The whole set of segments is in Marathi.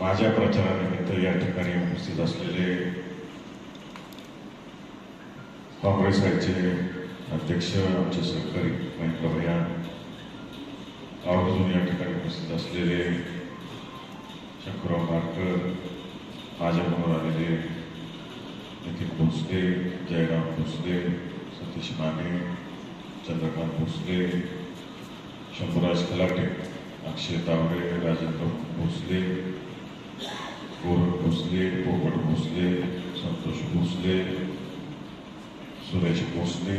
माझ्या प्रचारानिमित्त या ठिकाणी उपस्थित असलेले काँग्रेस राज्याचे अध्यक्ष आमचे सहकारी महेंद्र भैया आवर्जून या ठिकाणी उपस्थित असलेले शंकरराव मारकर माझ्याबरोबर आलेले नितीन भोसले जयराम भोसले सतीश माने चंद्रकांत भोसले शंभूराज खलाटे अक्षय तावडे राजेंद्र भोसले गोरख भोसले पोपट भोसले संतोष भोसले सुरेश भोसले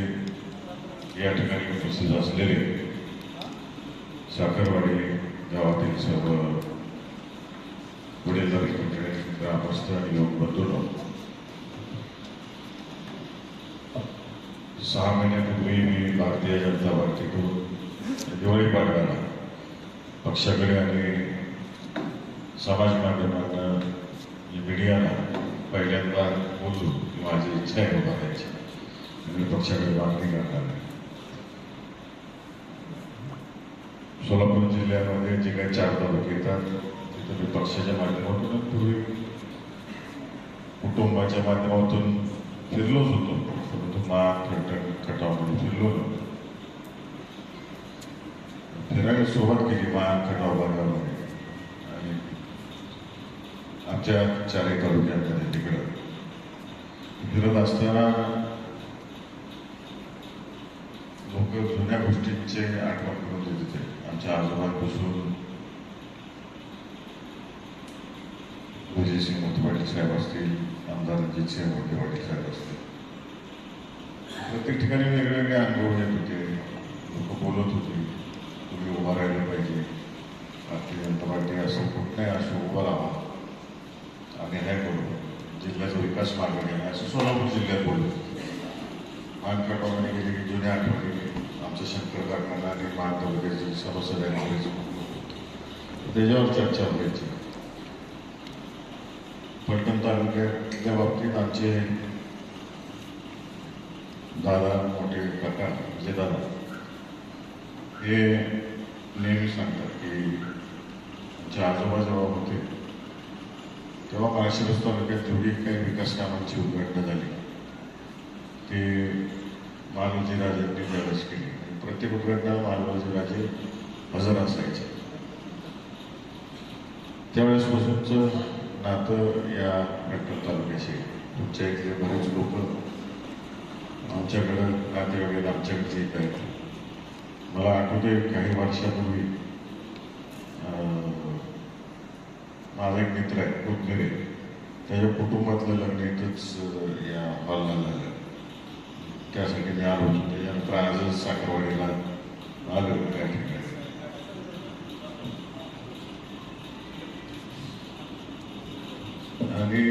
या ठिकाणी उपस्थित असलेले साखरवाडी गावातील सर्व पुढे ग्रामस्थ आणि योग बंधूंनो सहा महिन्यापूर्वी मी भारतीय जनता पार्टीकडून दिवाळी पाडव्याला पक्षाकडे आणि समाज माध्यमांना मीडियाला पहिल्यांदा बोलू की माझी इच्छा आहे बघायची मी पक्षाकडे मागणी करणार नाही सोलापूर जिल्ह्यामध्ये जे काही चार तालुके येतात तिथं मी पक्षाच्या माध्यमातून पूर्वी कुटुंबाच्या माध्यमातून फिरलोच होतो. परंतु मान खटण खटावमध्ये फिरलो नव्हतो फिरायला सुरुवात केली मान खटाव आणि आमच्या चारे तालुक्यामध्ये तिकडं. फिरत असताना लोक जुन्या गोष्टींचे आठवण करून देत. होते आमच्या आजोबांपासून विजयसिंह मोठे साहेब असतील आमदार रणजितसिंह मोठे साहेब असतील. प्रत्येक ठिकाणी वेगवेगळे अनुभव येत होते. लोक बोलत होते. तुम्ही उभं राहिलं पाहिजे भारतीय जनता पार्टी असं कुठ नाही असं उभं राहा आम्ही हे करू जिल्ह्याचा विकास मार्ग असं सोलापूर जिल्ह्यात बोलू होते गेले की जुन्या आठवणी आमचं शंकर काकांना आणि मान तालुक्याची सभासदांनी त्याच्यावर चर्चा व्हायची पलटण तालुक्याच्या बाबतीत आमचे दादा मोठे काका जे दादा हे नेहमी सांगतात की आमचे आजोबा जेव्हा होते तेव्हा माळशिरस तालुक्यात जेवढी काही विकास कामांची उद्घाटना झाली. ते मालोजी राजांनी त्यावेळेस केली. प्रत्येक उद्घटना मालोजी राजे हजर असायचे. त्यावेळेसपासूनचं नातं या पलटण तालुक्याशी तुमच्या इथले बरेच लोक आमच्याकडं नातेवाईक आमच्याकडचे येत आहेत. मला आठवते काही वर्षापूर्वी माझा एक मित्र आहे कुतमिरे त्याच्या कुटुंबातलं लग्न इथंच या हॉलला झालं. त्यासाठी मी आलो होतो. त्याच्यानंतर आजच साखरवाडीला आलो त्या ठिकाणी आणि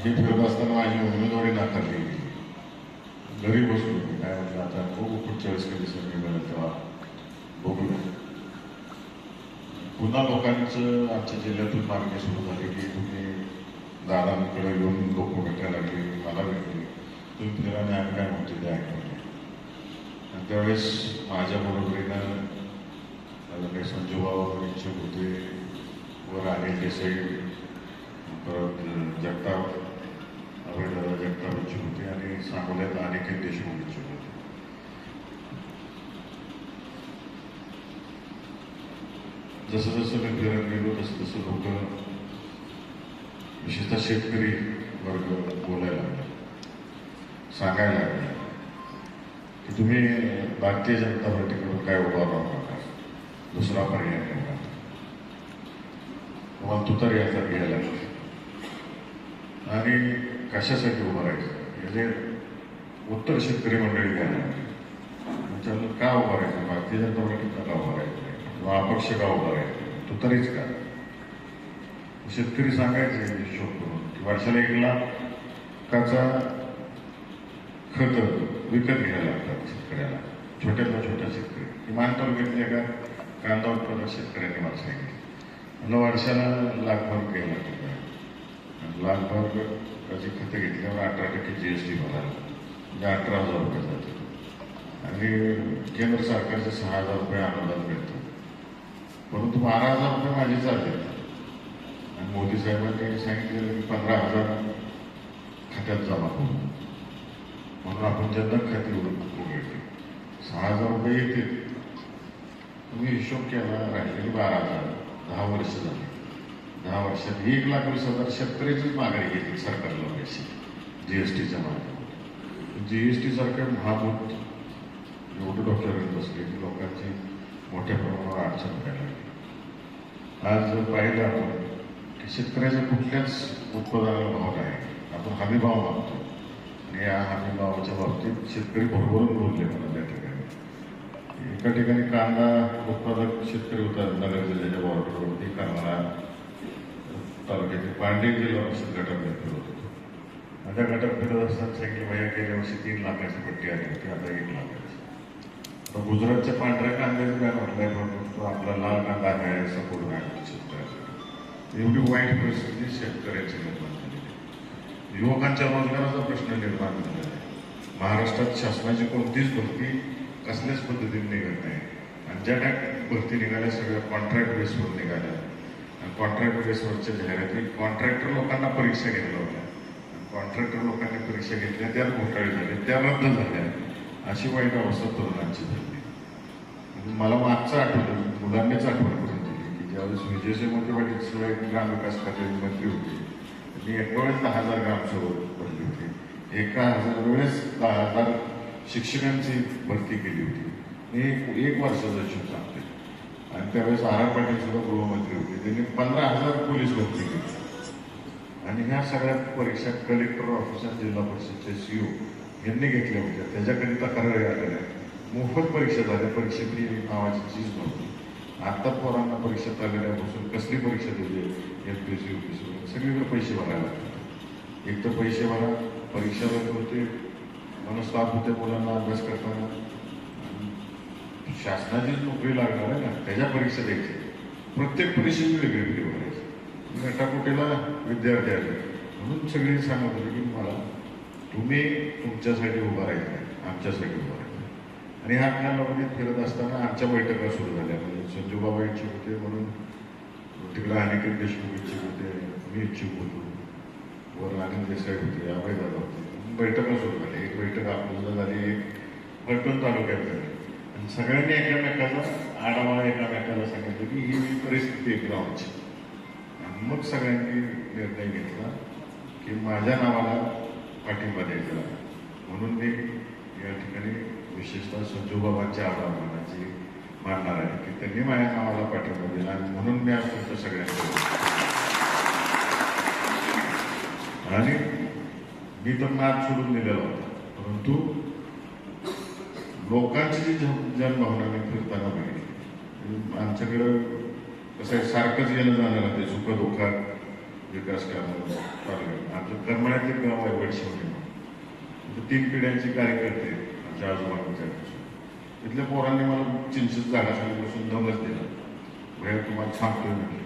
हे फिरत असताना माझी उमेदवारी नाकारली गेली. घरी बसलो. काय म्हटलं आता खूप पुढच्या वेळेस कधी संधी मिळेल तेव्हा बघूया पुन्हा लोकांचं आमच्या जिल्ह्यातून मागणी सुरू झाली की तुम्ही दादांकडे येऊन लोक भेटायला लागले मला भेटले तुम्ही फिरा आम्ही काय म्हणते ते ऐकलं आणि त्यावेळेस माझ्या बरोबरीनं काही संजूभाऊ इच्छुक होते वर अनिल देसाई परत जगताप अभयदादा जगताप इच्छुक होते आणि सांगोल्यात अनेक देशमुख इच्छुक होते जसं जसं मी फिरत गेलो तसं तसं लोक विशेषतः शेतकरी वर्ग बोलायला लागले. सांगायला लागले की तुम्ही भारतीय जनता पार्टीकडून काय उभा राहू नका. दुसरा पर्याय नका तुम्हाला तुतर हातात घ्यायला आणि कशासाठी उभं राहायचं? म्हणजे उत्तर शेतकरी मंडळी घ्यायला लागली. त्याच्यानं का उभं राहायचं? भारतीय जनता पार्टी का उभं राहायचं? अपक्ष का आहे तो तरीच का? शेतकरी सांगायचे हिशोब करून की वर्षाला एक लाखाचा खत विकत घ्यायला लागतात शेतकऱ्याला. छोट्यातला छोटा शेतकरी. किमान तालुक्यातल्या एका कांदा उत्पादक शेतकऱ्यांनी मला सांगितलं. म्हणलं वर्षाला लाखभर घ्यायला लागतं. लाखभर त्याची खतं घेतल्यावर अठरा टक्के जी एस टी भरायला म्हणजे अठरा हजार रुपये जाते आणि केंद्र सरकारचे सहा हजार रुपये अनुदान मिळतं. परंतु बारा हजार रुपये माझे चालले आणि मोदी साहेबांनी सांगितलेलं की पंधरा हजार खात्यात जमा करू म्हणून आपण जनधन खाते उघडले सहा हजार रुपये येतील. तुम्ही हिशोब केला राहिलेली बारा हजार. दहा वर्ष झाली. दहा वर्षात एक लाख वीस हजार शेतकऱ्याचीच मागणी घेतली सरकारला पैसे. जी एस टीच्या माध्यमातून. जी एस टी सारख्या महाभूत एवढं डॉक्टरांनी बसले की लोकांची मोठ्या अडचण व्हायला लागली आज पाहिलं आपण की शेतकऱ्याच्या कुठल्याच उत्पादनाला भाव नाही. आपण हमीभाव मागतो. आणि या हमीभावाच्या बाबतीत शेतकरी भरभरून बोलले मला त्या ठिकाणी. एका ठिकाणी कांदा उत्पादक शेतकरी होता नगर जिल्ह्याच्या बॉर्डरवरती कांदा तालुक्यातील पांडे जिल्हा परिषद गटात मी फिरत होतो. माझ्या गटात फिरत असताना सांगितलं भैया गेल्या वर्षी तीन लाखाची पट्टी आली होती आता एक लाख. गुजरातच्या पांढऱ्या कांद्याचं काय म्हटलंय म्हणून तो आपला लाल कांदा काय सपोर्ट नाही शेतकऱ्याचा. एवढी वाईट परिस्थिती शेतकऱ्याची निर्माण झालेली आहे. युवकांच्या रोजगाराचा प्रश्न निर्माण झालेला आहे. महाराष्ट्रात शासनाची कोणतीच भरती कसल्याच पद्धतीने निघत नाही. आणि ज्या काय भरती निघाल्या सगळ्या कॉन्ट्रॅक्ट बेसवर निघाल्या. आणि कॉन्ट्रॅक्ट बेसवरच्या जाहिराती कॉन्ट्रॅक्टर लोकांना परीक्षा घेतल्या होत्या कॉन्ट्रॅक्टर लोकांनी परीक्षा घेतल्या त्यात घोटाळे झाले त्या रद्द झाल्या. अशी वाईट अवस्था तरुणांची झाली. म्हणजे मला मागचं आठवलं मुलांनीच आठवण करून दिली की ज्यावेळेस विजयसिंह मंत्री शिवाय ग्रामविकास खात्याचे मंत्री होते त्यांनी एका वेळेस दहा हजार ग्रामसेवक भरली होती. एका हजार वेळेस दहा हजार शिक्षकांची भरती केली होती. मी एक एक वर्षाचा हिशोब सांगते आणि त्यावेळेस आर आर पाटील सुद्धा गृहमंत्री होते. त्यांनी पंधरा हजार पोलीस भरती केली. आणि ह्या सगळ्या परीक्षा कलेक्टर ऑफिसर जिल्हा परिषदचे सीओ यांनी घेतल्या होत्या त्याच्याकरिता तक्रारी आलेल्या मोफत परीक्षा झाल्या परीक्षेतली नावाची चीज नव्हती. आता पोरांना परीक्षेत आलेल्यापासून कसली परीक्षा दिली M P C U P C सगळीकडे पैसे भरायला लागतात. एक तर पैसे भरा. परीक्षा होते. मनस्ताप होते मुलांना अभ्यास करताना. शासनाची नोकरी लागणार आहे ना त्याच्या परीक्षा द्यायची प्रत्येक परीक्षेची वेगळी फी भरायची. नटाकुटीला विद्यार्थी आले. म्हणून सगळी सांगत होते की मला तुम्ही तुमच्यासाठी उभा राहायचं आमच्यासाठी उभा राहायचं आणि ह्या कालावधीत फिरत असताना आमच्या बैठका सुरू झाल्या. म्हणजे संजूबाबा इच्छुक होते म्हणून तिकडे अनिकेत देशमुख इच्छुक होते मी इच्छुक होतो. वर आनंद देसाई होते अभय दादा होते. बैठका सुरू झाल्या. एक बैठक आपल्याला झाली एक फलटण तालुक्यात झाली. आणि सगळ्यांनी एकामेकाचा आढावा एकामेकाला सांगितलं की ही परिस्थिती एक गावची आणि मग सगळ्यांनी निर्णय घेतला की माझ्या नावाला पाठिंबा द्यायचा म्हणून मी या ठिकाणी विशेषतः संजूबाबांच्या आभारमानाची मानणार आहे की त्यांनी माझ्या नावाला पाठिंबा दिला आणि म्हणून मी आज तुमच्या सगळ्यांना आणि मी तर नाद सोडून दिलेला होता. परंतु लोकांची जी जनभावना मी फिरताना बघितली. आमच्याकडं कसं आहे सारखंच येणं जाणार ते सुख दुःखात विकास कामावर चालू आहे आमचं करमाळ्यातले गाव आहे वडशिवणी म्हणजे तीन पिढ्यांचे कार्यकर्ते आमच्या आजोबांच्या तिथल्या पोरांनी मला चिंचित झाडाखाली बसून दमच दिला. भैया तुम्हाला सांगतोय म्हटलं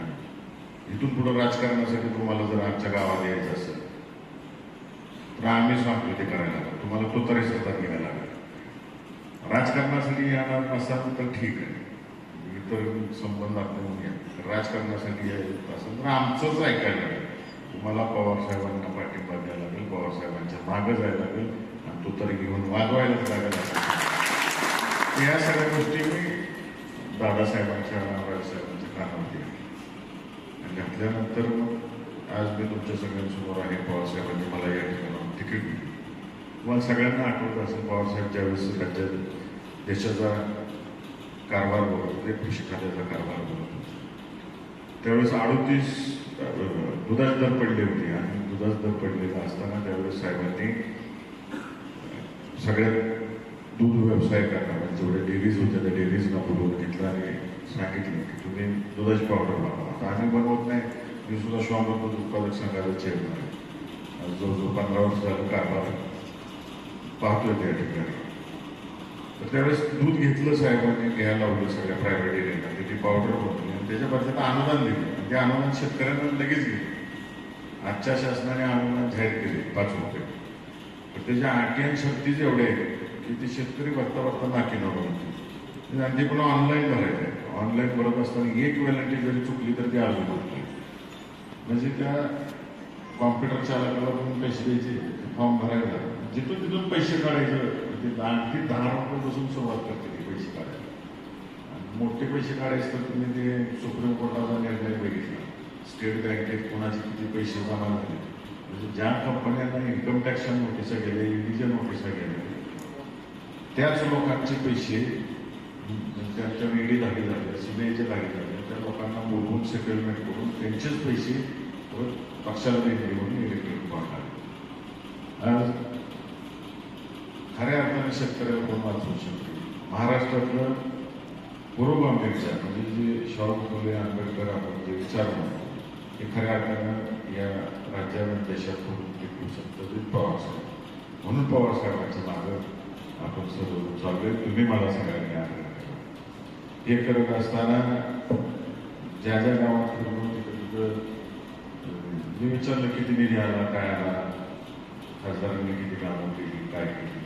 आणि इथून पुढं राजकारणासाठी तुम्हाला जर आमच्या गावात यायचं असेल तर आम्ही सांगतो ते करायला. तुम्हाला तो तरी सत्ता घ्यायला लागेल. राजकारणासाठी येणार नसाल तर ठीक आहे. इतर संबंध आपण घ्या राजकारणासाठी यायचं असेल तर आमचंच ऐकायला लागेल. तुम्हाला पवारसाहेबांना पाठिंबा द्यायला लागेल पवारसाहेबांच्या मागं जायला लागेल आणि तो तरी घेऊन वाजवायलाच लागेल. या सगळ्या गोष्टी मी दादासाहेबांच्या राजसाहेबांच्या कानावरती आणि घातल्यानंतर आज मी तुमच्या सगळ्यांसमोर आहे पवारसाहेबांनी मला या ठिकाणावर तिकीट दिली. तुम्हाला सगळ्यांना आठवत असेल पवारसाहेब ज्यावेळेस राज्यात देशाचा कारभार बघत ते कृषी खात्याचा कारभार बघत त्यावेळेस अडोतीस दुधाचे दर पडले होते आणि दुधाच दर पडलेला असताना त्यावेळेस साहेबांनी सगळ्यात दूध व्यवसाय करणार म्हणजे जेवढे डेअरीज होत्या त्या डेअरीजना बोलवून घेतलं आणि सांगितलं की तुम्ही दुधाची पावडर बनवा. आता आम्ही बनवत नाही मी सुद्धा श्वामर उत्पादक संघाचा चेअरमॅन आहे. जवळजवळ पंधरा वर्ष झालं कारभार पाहतोय त्या ठिकाणी. तर त्यावेळेस दूध घेतलं साहेबांनी घ्यायला लावलं सगळ्या प्रायव्हेट एरियाला त्याची पावडर बनवली त्याच्या बदल्यात अनुदान दिलं. आणि ते अनुदान शेतकऱ्यांना लगेच दिलं. आजच्या शासनाने अनुदान जाहीर केले पाच रुपये. पण त्याच्या अटी आणि शक्तीच एवढे आहेत की ते शेतकरी बघता बघता नाकी नव्हतं म्हणजे आणि ते पण ऑनलाईन भरायचं आहे ऑनलाईन भरत असताना एक वेळेला जरी चुकली तर ते अजून होत नाही म्हणजे त्या कॉम्प्युटर चालकाला पण पैसे द्यायचे फॉर्म भरायला. जिथून तिथून पैसे काढायचं म्हणजे ते आणखी दहा रुपयापासून सुरुवात करते पैसे काढायला. मोठे पैसे काढायचे तर तुम्ही ते सुप्रीम कोर्टाचा निर्णय बघितला. स्टेट बँकेत कोणाचे किती पैसे जमा झाले? म्हणजे ज्या कंपन्यांना इन्कम टॅक्सच्या नोटिसा गेल्या ईडीच्या नोटिसा गेल्या त्याच लोकांचे पैसे त्यांच्या ईडी धागे झाले सीबीआयच्या धागे झाले. त्या लोकांना बोलवून सेटलमेंट करून त्यांचेच पैसे पक्षाला घेऊन इलेक्ट्रिक बॉन्ड आले. आज खऱ्या अर्थाने शेतकऱ्याला कोण वाचवू शकते? महाराष्ट्रातलं पूर्वगामीच्या म्हणजे जे शाहू फुले आंबेडकर आपण जे विचार म्हणतो ते खऱ्या अर्थानं या राज्याला देशात टिकू शकतो ते पवार साहेब. म्हणून पवार साहेबांच्या मागं आपण सर्व चाललोय तुम्ही मला सगळ्यांनी आग्रह करा हे करत असताना ज्या ज्या गावात फिरलो तिथं मी विचारलं किती निधी आला काय आला? खासदारांनी किती कामं केली काय केली?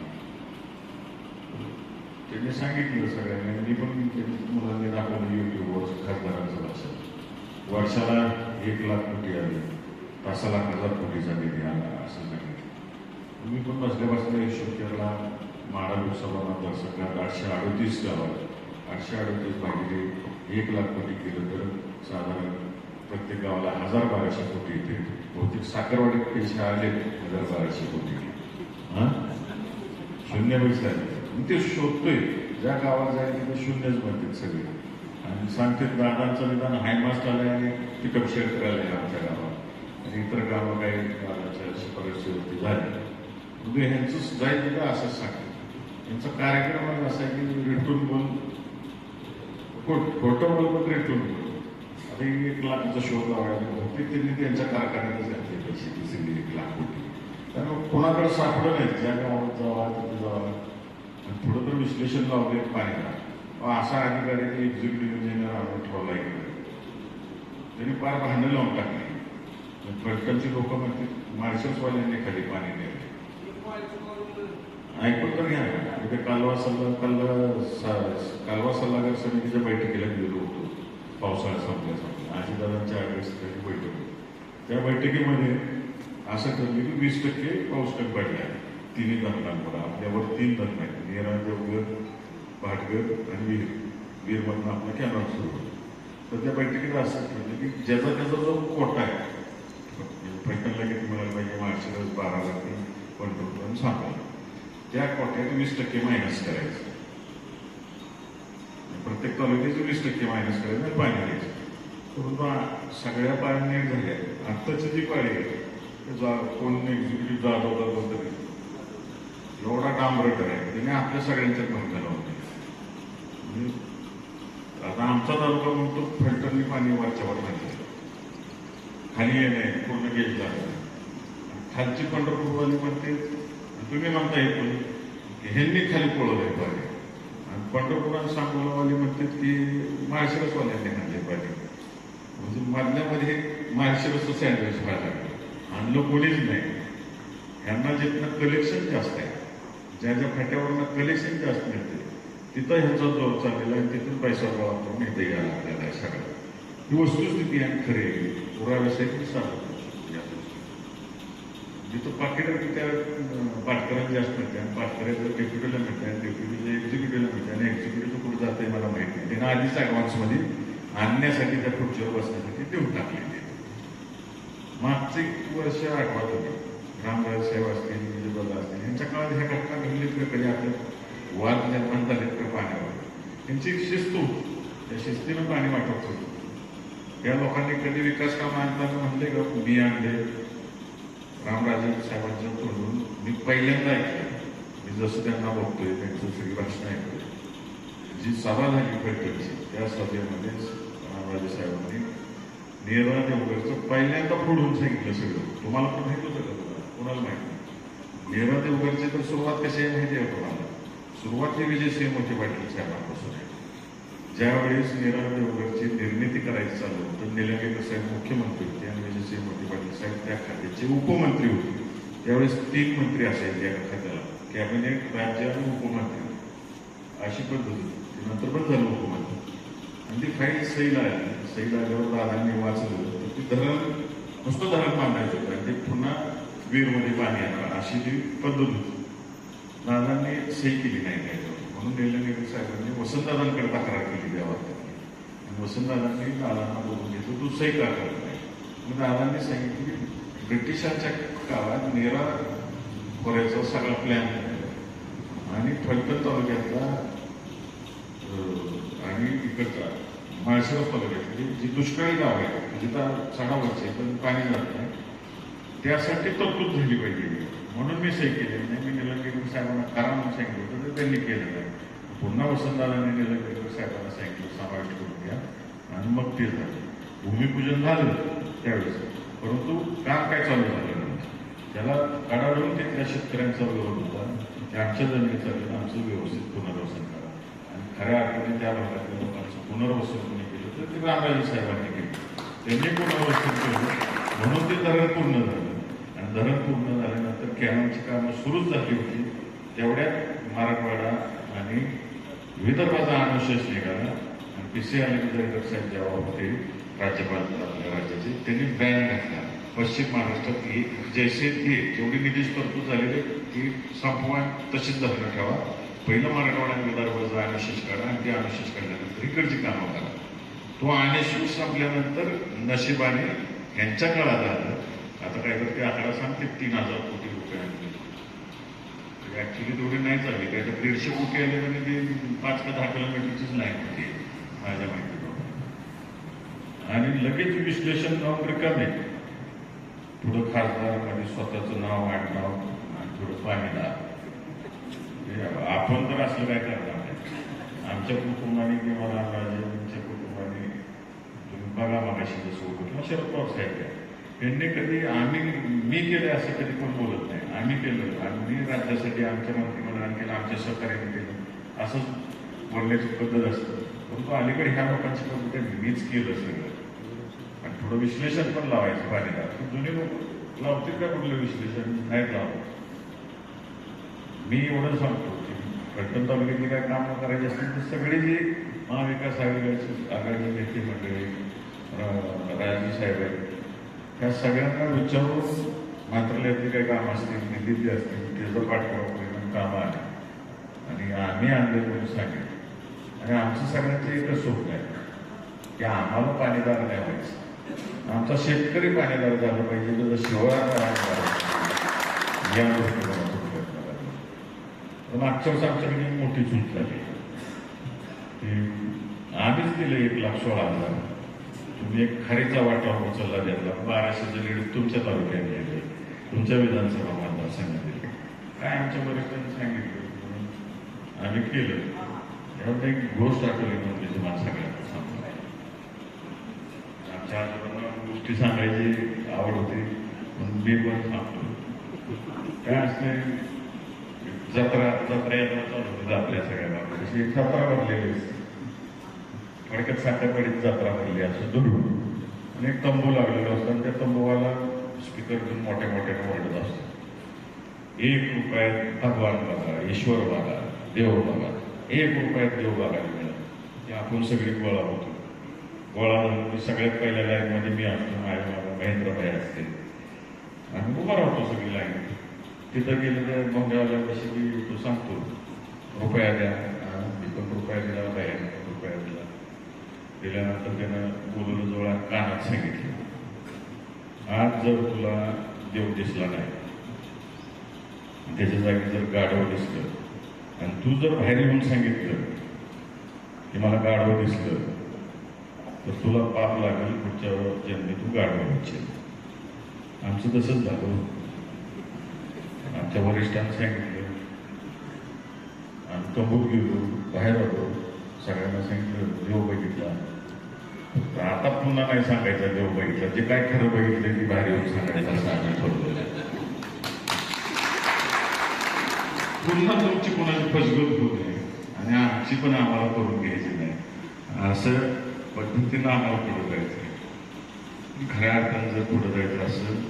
त्यांनी सांगितलं सगळ्यांनी मी पण ते मुलांनी दाखवलं युट्यूबवर खासदारांचं लक्षात वर्षाला एक लाख कोटी आले तासाला हजार कोटीचा निधी आला असं सांगितलं. मी पण बसल्या बसल्या हिशोब केला माडा लोकसभा मतदारसंघात आठशे अडतीस गावात आठशे अडतीस भागिले एक लाख कोटी केलं तर साधारण प्रत्येक गावाला हजार बाराशे कोटी येते बहुतेक साखरवाडीत पैसे आले हजार बाराशे कोटी हां? शून्य पैसे आले. ते शोधतोय. ज्या गावात जाईल तिथे शून्यच म्हणतात सगळे. आणि सांगते दादांचं निदान हायमास्ट आलंय आणि पिकअप शेअर करायला आमच्या गावात. आणि इतर गावं काही गावाच्या शिफारशीवरती झाली. म्हणजे ह्यांचं जाईल तिथं असंच सांगतात. यांचा कार्यक्रम असा आहे की रिटून बोल खोट खोटं बोल रिटून बोल आता ही एक लाखाचा शोध लावायला होते त्यांनी त्यांच्या कारखान्यातच घातले पैसे ती सगळी एक लाख कोटी. त्यामुळे कोणाकडे सापडलं नाही. ज्या गावात जावा तिथे जावा. थोडं तर विश्लेषण लावले पाहिजे अहो, असा अधिकारी एक्झिक्युटिव्ह इंजिनियर आणून ठेवला इकडे. त्यांनी फार भांडण लावून टाकली. फटकनची लोक म्हणते मार्शल्सवाल्यांनी खाली पाणी द्यावे ऐकून तर घ्या. इथे कालवा सल्ला कालवा कालवा सल्लागार समितीच्या बैठकीला गेलो होतो. पावसाळा संपल्यासाठी संपल्या आजीदादांच्या अग्रस्थानी बैठक होती. त्या बैठकीमध्ये असं ठरलं की वीस टक्के पाऊस कमी पडला आहे. तिन्ही धरणांवर आपल्यावर तीन धरण आहेत. नेरा देवघर भाटघर आणि वीर. वीरमधनं आपला कॅनॉल सुरू होतो. तर त्या बैठकीत असं ठरलं की ज्याचा त्याचा जो कोटा आहे पैठणला किती मिळालं पाहिजे मार्चला बारा लागते पंढरपूर आणि सांगोला त्या कोट्यात वीस टक्के मायनस करायचं. प्रत्येक तालुक्याचं वीस टक्के मायनस करायचं आणि पाणी द्यायचं परंतु सगळ्या पाळण्या झाल्या. आत्ताची जी पाळी आहे जा कोण एक्झिक्युटिव्ह जाधव जाधव तरी. एवढा डांबरट आहे. त्याने आपल्या सगळ्यांच्यात भांडण होते. म्हणजे आता आमचा तालुका म्हणतो फिल्टरनी पाणी वरच्यावर नाही खाली येणे पूर्ण गेट झालं खालची पंढरपूरवाली म्हणते तुम्ही म्हणता हे नाही ह्यांनी खाली पळवलंय पाणी. आणि पंढरपुरात सांगोलावाली म्हणते की माळशिरसवाल्यांनी खाल्ले पाणी. म्हणजे मधल्यामध्ये माळशिरसचं सँडविच व्हायला लागलं. आणलं कोणीच नाही. यांना जिथनं कलेक्शन जास्त आहे. ज्या ज्या खात्यावरनं कलेक्शन जास्त मिळते तिथं ह्याचा जोर चाललेला आहे तिथून पैसा गोळा करून येते या आपल्याला आहे सगळं. ही वस्तुस्थिती आणि खरी आहे. पुराव्यासाठी सांगतो जिथं पाकिटात त्या पाटकरांचे असतात त्या पाटकऱ्याचं डेप्युटीला मिळते आणि डेप्युटीला एक्झिक्युटिव्हला मिळते आणि एक्झिक्युटिव्ह कुठं जात आहे मला माहिती नाही. त्यांना आधीच ॲडव्हान्समध्ये आणण्यासाठी त्या खुर्चीवर बसण्यासाठी देऊन टाकलेले मागचे एक वर्ष आठवत होते रामराज साहेब असतील विजयबाबा असतील यांच्या काळात ह्या घटना घडलीत कधी आपल्या वाद निर्माण झालेत का पाण्यावर त्यांची एक शिस्त होती त्या शिस्तीनं पाणी वाटत होतं या लोकांनी कधी विकास काम आणताना म्हणले का मी आणले रामराजे साहेबांच्या तोंडून मी पहिल्यांदा ऐकलं मी जसं त्यांना बघतोय त्यांचं सगळी भाषण ऐकतोय जी सभा झाली बैठकीची त्या सभेमध्ये रामराजे साहेबांनी नेरा देवकरचं पहिल्यांदा फोडून सांगितलं सगळं तुम्हाला पण माहीत होतं का कोणाला माहिती नाही. नेरा देवगरची तर सुरुवात कशी आहे माहिती आहे कोणाला सुरुवात ही विजयसिंह मोठे पाटील साहेबांपासून आहे. ज्यावेळेस नेरा देवगरची निर्मिती करायची चालू होतं निलंगेकर साहेब मुख्यमंत्री होते आणि विजयसिंह मोठे पाटील साहेब त्या खात्याचे उपमंत्री होते. त्यावेळेस तीन मंत्री असायचे या खात्याला कॅबिनेट राज्य आणि उपमंत्री. अशी पद्धत होती. नंतर पण झालं उपमंत्री. आणि ती फाईल सैल आली. सैल आल्यावर प्राधान्य वाचलं. तर ती धरण नुसतं धरण बांधायचं होतं. आणि ते पुन्हा वीरमध्ये पाणी येणार अशी ती पद्धत होती. दादांनी सही केली नाही त्याच्यावर म्हणून निलंगेकर साहेबांनी वसंतदादांकडे तक्रार केली त्या वाक्यातली. आणि वसंतदादांनी दादांना बोलून घेतलं तू सही का करत नाही? मग दादांनी सांगितलं की ब्रिटिशांच्या काळात नेरा खोऱ्याचा सगळा प्लॅन आणि फलटण तालुक्यातला आणि इकडचा माळशिरस तालुक्यातली जी दुष्काळी गाव आहे जिथं सणावरचे पण पाणी जात नाही त्यासाठी तरतूद झाली पाहिजे. म्हणून मी सही केली. नाही मी निलंगेकर साहेबांना करा म्हणून सांगितलं होतं तर त्यांनी केलं. नाही पुन्हा वसंतदारांनी निलंगेकर साहेबांना सांगितलं समाविष्ट करून घ्या. आणि मग ते झालं. भूमिपूजन झालं त्यावेळेस. परंतु काम काय चालू झालं त्याला कडाडून तिथल्या शेतकऱ्यांचा विरोध होता. ते आमच्या जमिनीचा आमचं व्यवस्थित पुनर्वसन करा. आणि खऱ्या अर्थाने त्या भागातल्या लोकांचं पुनर्वसन कोणी केलं तर ते रामराजे साहेबांनी केलं. त्यांनी पुनर्वसन केलं. म्हणून ते धरण पूर्ण झालं. धरण पूर्ण झाल्यानंतर कॅनलची कामं सुरूच झाली होती. तेवढ्यात मराठवाडा आणि विदर्भाचा अनुशेष निघाला. आणि पी सी अलिबाग साहेब जेव्हा होते राज्यपाल आपल्या राज्याचे त्यांनी बॅन घातला. पश्चिम महाराष्ट्रात ही जैसे थे जेवढी निधीच तरतूद झालेली ती संपवा तशीच धरणं ठेवा. पहिलं मराठवाडा आणि विदर्भाचा अनुशेष काढा आणि ते अनुशेष काढल्यानंतर इकडची कामं करा. तो अनुशेष संपल्यानंतर नशिबाने यांच्या काळात आलं. तर ते सांगते तीन हजार कोटी रुपये ॲक्च्युली तेवढे नाही चालली. काय तर दीडशे कोटी आले म्हणजे ते पाच का दहा किलोमीटरचीच लाईन होती माझ्या माहितीप्रमाणे. आणि लगेच विश्लेषण जाऊन रिकामे. पुढं खासदारमध्ये स्वतःचं नाव आडनाव आणि थोडं पाणीदार हे आपण तर असलं काय करणार नाही. आमच्या कुटुंबाने किंवा तुमच्या कुटुंबाने तुम्ही बघा मागाशी जसं होतं किंवा शरद पवार साहेब आहे. त्यांनी कधी आम्ही मी केलं असं कधी पण बोलत नाही. आम्ही केलं. आम्ही राज्यासाठी आमच्या मंत्रिमंडळाने केलं आमच्या सहकार्याने केलं. असंच बोलण्याची पद्धत असतं. परंतु अलीकडे ह्या लोकांची पद्धत आहे, मीच केलं सगळं. आणि थोडं विश्लेषण पण लावायचं पाहिजे पण जुने लोक लावतील का कुठलं विश्लेषण? नाही लावत. मी एवढं सांगतो की फलटण तालुक्यातली काय कामं करायची असतील तर सगळे जे महाविकास आघाडीचे आघाडी नेते मंडळी र- राजू साहेब आहेत त्या सगळ्यांना विचारून मंत्रालयातली काही कामं असतील निधीतली असतील त्याचं पाठपुरावा कामं आले आणि आम्ही आणले म्हणून सांगितलं. आणि आमचं सगळ्यांचं एकच स्वप्न आहे की आम्हाला पाणीदार नाही व्हायचं आमचा शेतकरी पाणीदार झाला पाहिजे त्याचा शिवाळा या गोष्टीला मागच्या वर्ष आमच्याकडे मोठी चूक झाली. आम्हीच दिले एक लाख सोळा हजार. तुम्ही एक खारीचा वाटा उचलला घेतला बाराशेचे लीड तुमच्या तालुक्यात गेले तुमच्या विधानसभा मतदारसंघात दिले काय आमच्या वरिष्ठांनी सांगितलं? म्हणून आम्ही केलं. त्यामुळे एक गोष्ट आठवली म्हणजे तुम्हाला सगळ्यांना सांगतो आमच्या आजोबांना गोष्टी सांगायची आवड होती म्हणून मी पण सांगतो काय असते जत्रा जत्रा यात्रा चालू होती आपल्या सगळ्या एक जत्रा भरलेली असते. थोडक्यात साखरपडीत जत्रा भरली असं दुरून आणि एक तंबू लागलेला असतो आणि त्या तंबूवाला स्पीकर घेऊन मोठ्या मोठ्याने ओरडत असतो. एक रुपयात भगवान बघा ईश्वर बघा देव बघा एक रुपयात देव बघायला मिळत ते आपण सगळी गोळा होतो. गोळा झालो सगळ्यात पहिल्या लाईनमध्ये मी असतो माझ्या मागा महेंद्रभाई असते आणि उभा राहतो सगळी लाईन. तिथं गेलं तर मग कशी की तो सांगतो रुपया द्या तिथं मी पण रुपया दिला बाहेर. गेल्यानंतर त्यानं बोलून जवळ कानात सांगितलं. आज जर तुला देव दिसला नाही त्याच्या जागी जर गाढव दिसलं आणि तू जर बाहेर येऊन सांगितलं की मला गाढव दिसलं तर तुला पाप लागेल पुढच्या जन्मी तू गाढव इच्छेल आमचं तसंच झालं हो. आमच्या वरिष्ठांनी सांगितलं. आम्ही तंबूत गेलो बाहेर आलो सगळ्यांना सांगितलं देव बघितला. आता पुन्हा नाही सांगायचं देव बघितलं जे काय खरं बघितलं ती बाहेर येऊन सांगायचं असं आम्ही ठरवलं. पुन्हा तुमची कोणाची फसगत होत नाही आणि आमची पण आम्हाला करून घ्यायची नाही. असं पद्धतीनं आम्हाला पुढे जायचं खऱ्या अर्थानं जर पुढे जायचं असेल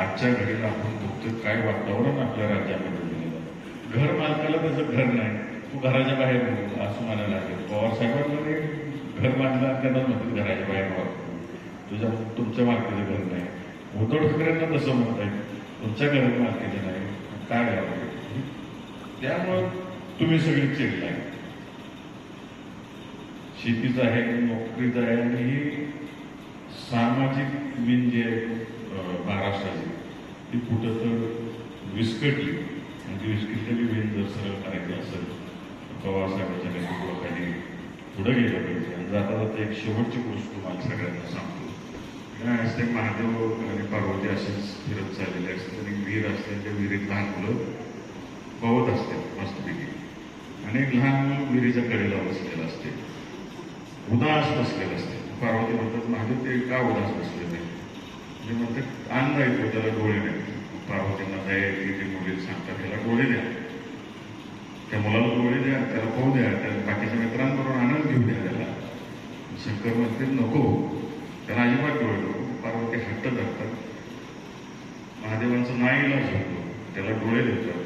आजच्या घडीला आपण बघतो काय वातावरण आपल्या राज्यामध्ये दिलेलं घर मालकाला त्याचं घर नाही. तू घराच्या बाहेर असं म्हणायला लागेल. पवार साहेबांना घर बांधलं त्यांना म्हणतील घराच्या बाहेर तुझ्या तुमच्या मालकीचं घर नाही. उद्धव ठाकरेंना तसं म्हणत आहे तुमच्या घरात मालकीचं नाही. काय आहे? त्यामुळं तुम्ही सगळे चिडलाय शेतीचं आहे नोकरीचं आहे आणि ही सामाजिक विण जी आहे महाराष्ट्राची ती कुठं तर विस्कटली. आणि ती विस्कटलेली विण जर सरळ करायची असेल पवार साहेबांच्या नेतृत्वाखाली पुढे गेलं पाहिजे आणि जाता जाता एक शेवटची गोष्ट तुम्हाला सगळ्यांना सांगतो. काय असते महादेव आणि पार्वती असेच फिरत चाललेले असतात आणि विहीर असते त्या विहिरीत लहान मुलं पवत असतात मस्तपैकी. आणि एक लहान मुलं विहिरीच्या कडेला बसलेलं असते. उदास बसलेलं असते. पार्वती म्हणतात महादेव ते का उदास बसलेले म्हणजे म्हणतात अन्न आहे त्याला डोळे नाही. पार्वतींना दया येते ते मुली सांगतात त्याला डोळे द्या त्या मुलाला डोळे द्या त्याला पाहू द्या. त्या बाकीच्या मित्रांबरोबर आनंद घेऊ द्या त्याला. शंकर म्हणते नको. त्याला अजिबात डोळे नको. पार्वती हट्ट धरतात. महादेवांचा नाईलाज होतो. त्याला डोळे देतात.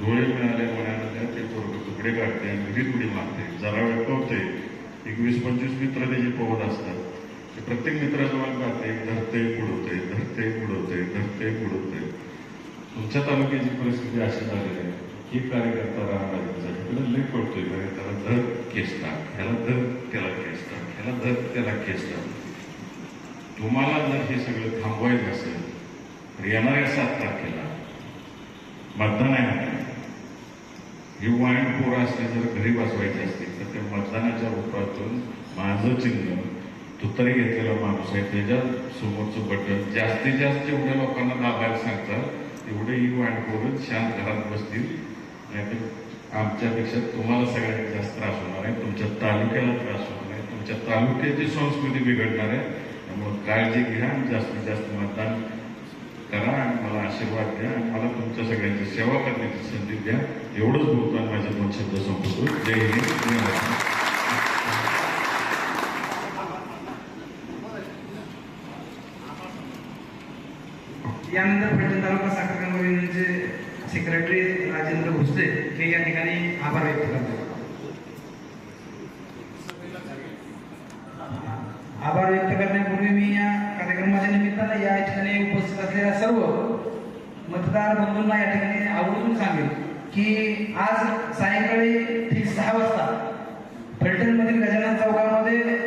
डोळे मिळाले म्हणाल्या ते पोरग तुकडे काढते आणि विहिरीत उडी मारते. जरा वेळ पोहते एक वीस पंचवीस मित्र त्याचे पोहत असतात. ते प्रत्येक मित्राजवळ पाहते. धरते बुडवते धरते बुडवते धरते बुडवते. तुमच्या तालुक्याची परिस्थिती अशी झालेली आहे. की कार्यकर्ता रामराजांचा इकडे लय पडतोय बरं त्याला धर केस टाक ह्याला धर त्याला केस टाक ह्याला धर त्याला केस टाक. तुम्हाला जर हे सगळं थांबवायचं असेल तर येणाऱ्या सात तारखेला मतदान आहे ना ही वाईन पोरं असले जर घरी बसवायची असतील तर त्या मतदानाच्या रूपातून माझं चिन्ह तुतरी घेतलेला माणूस आहे त्याच्या समोरचं बटन जास्तीत जास्त जेवढ्या लोकांना दाबायला सांगतात तेवढे ही वाईन पोरं शांत घरात बसतील. आमच्यापेक्षा तुम्हाला सगळ्यात जास्त त्रास होणार आहे. तुमच्या तालुक्याला त्रास होणार आहे. तुमच्या तालुक्याची संस्कृती बिघडणार आहे. त्यामुळे काळजी घ्या जास्तीत जास्त मतदान करा आणि मला आशीर्वाद द्या आणि मला तुमच्या सगळ्यांची सेवा करण्याची संधी द्या. एवढंच बोलतो आणि माझे दोन शब्द संपवतो. जय हिंद. यानंतर फलटण तालुका साखर सेक्रेटरी राजेंद्र भोसले हे या ठिकाणी आभार व्यक्त करतात. आभार व्यक्त करण्यापूर्वी मी या कार्यक्रमाच्या निमित्तानं या ठिकाणी उपस्थित असलेल्या सर्व मतदार बंधूंना या ठिकाणी आवडून सांगेल की आज सायंकाळी ठीक सहा वाजता फलटणमधील गजानन चौकामध्ये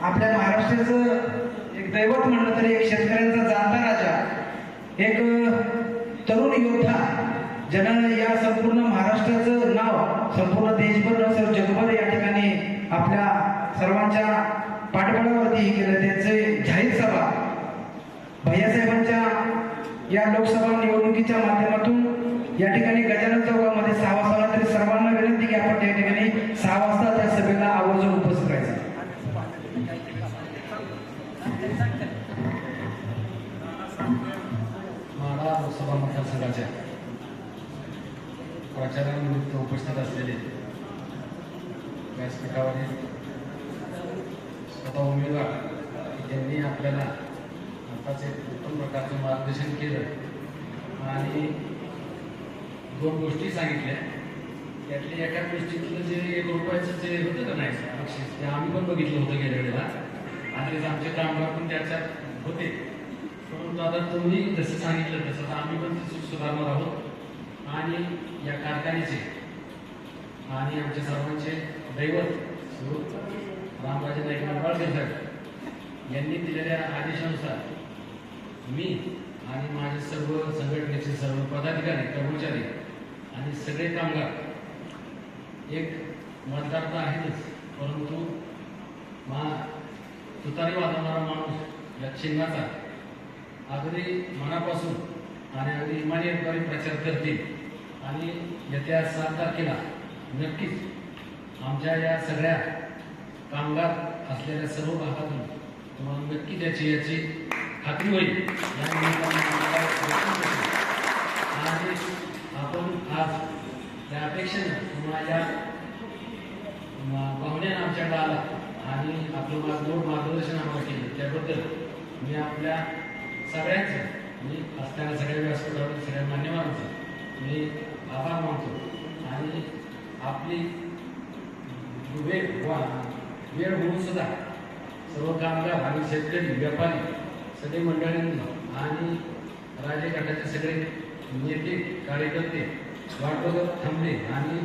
आपल्या महाराष्ट्राचं एक दैवत म्हणलं तरी एक शेतकऱ्यांचा जाणता राजा एक संपूर्ण देशभर सर जगभर या ठिकाणी आपल्या सर्वांच्या पाठबळावरती केलं. त्यांचे जाहीर सभा भैयासाहेबांच्या या लोकसभा निवडणुकीच्या माध्यमातून या ठिकाणी गजानन चौकामध्ये सहा वाजता तरी सर्वांना विनंती की आपण त्या ठिकाणी सहा वाजता त्या सभेला आवर्जून उपस्थित राहायचं. लोकसभा मतदारसंघाच्या. प्रचारानिमित्त उपस्थित असलेले व्यासपीठावरील स्वतः उमेदवार यांनी आपल्याला आताच एक उत्तम प्रकारचं मार्गदर्शन केलं. आणि दोन गोष्टी सांगितल्या. त्यातली एका गोष्टीतलं जे एक रुपयाचं जे होतं का नाही बक्षीस ते आम्ही पण बघितलं होतं गेल्या वेळेला. आणि आमचे कामगार पण त्याच्यात होते. परंतु आता तुम्ही जसं सांगितलं तसं आम्ही पण सुधारणार आहोत. आणि या कारखान्याचे आणि आमच्या सर्वांचे दैवत श्री रामराजे नाईक निंबाळकर साहेब यांनी दिलेल्या आदेशानुसार मी आणि माझे सर्व संघटनेचे सर्व पदाधिकारी कर्मचारी आणि सगळे कामगार एक मतदार तर आहेतच परंतु मा तुतारी वाजवणारा माणूस या चिन्हाचा अगदी मनापासून आणि अगदी इमानियतद्वारे प्रचार करतील. आणि येत्या सात तारखेला नक्कीच आमच्या या सगळ्या कामगार असलेल्या सर्व भागातून तुम्हाला नक्की त्याची याची खात्री होईल. या निमित्ताने आणि आपण आज त्या अपेक्षेनं तुम्हाला या पाहुण्यानं आमच्याकडे आला आणि आपलं माझं मार्गदर्शन आम्हाला केलं. त्याबद्दल मी आपल्या सगळ्यांचं मी असणाऱ्या सगळ्या व्यासपीठावर सगळ्या मान्यवरांचं मी आभार मानतो. आणि आपली वेळ वा- वेळ होऊन सुद्धा सर्व कामगार आणि शेतकरी व्यापारी सगळे मंडळींनी आणि राजे सगळे नेते कार्यकर्ते वाट बघत थांबले आणि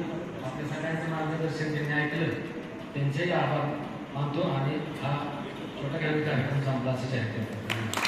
आपल्या सगळ्यांचं मार्गदर्शन त्यांनी ऐकलं त्यांचेही आभार मानतो आणि हा छोटा काही कार्यक्रम संपला असं जाहीर करतो.